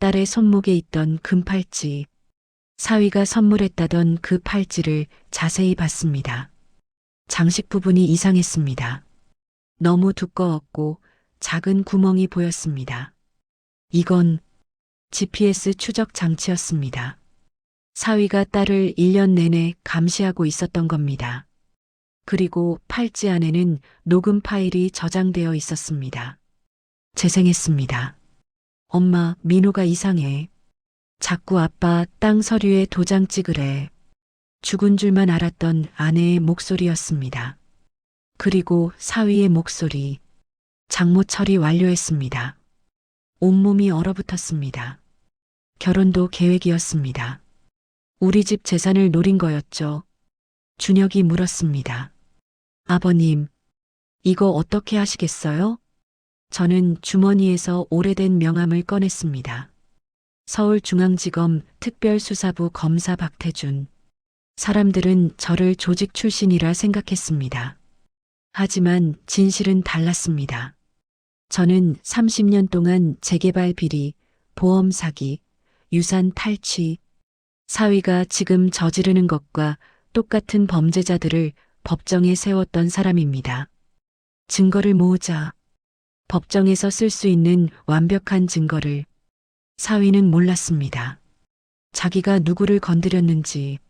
딸의 손목에 있던 금팔찌, 사위가 선물했다던 그 팔찌를 자세히 봤습니다. 장식 부분이 이상했습니다. 너무 두꺼웠고 작은 구멍이 보였습니다. 이건 GPS 추적 장치였습니다. 사위가 딸을 1년 내내 감시하고 있었던 겁니다. 그리고 팔찌 안에는 녹음 파일이 저장되어 있었습니다. 재생했습니다. 엄마, 민호가 이상해. 자꾸 아빠 땅 서류에 도장 찍으래. 죽은 줄만 알았던 아내의 목소리였습니다. 그리고 사위의 목소리. 장모 처리 완료했습니다. 온몸이 얼어붙었습니다. 결혼도 계획이었습니다. 우리 집 재산을 노린 거였죠. 준혁이 물었습니다. 아버님, 이거 어떻게 하시겠어요? 저는 주머니에서 오래된 명함을 꺼냈습니다. 서울중앙지검 특별수사부 검사 박태준. 사람들은 저를 조직 출신이라 생각했습니다. 하지만 진실은 달랐습니다. 저는 30년 동안 재개발 비리, 보험 사기, 유산 탈취, 사위가 지금 저지르는 것과 똑같은 범죄자들을 법정에 세웠던 사람입니다. 증거를 모으자 법정에서 쓸 수 있는 완벽한 증거를 사위는 몰랐습니다. 자기가 누구를 건드렸는지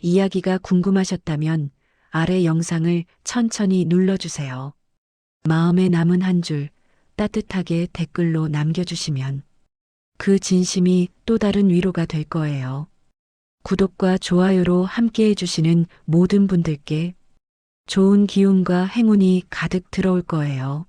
이야기가 궁금하셨다면 아래 영상을 천천히 눌러주세요. 마음에 남은 한 줄 따뜻하게 댓글로 남겨주시면 그 진심이 또 다른 위로가 될 거예요. 구독과 좋아요로 함께 해주시는 모든 분들께 좋은 기운과 행운이 가득 들어올 거예요.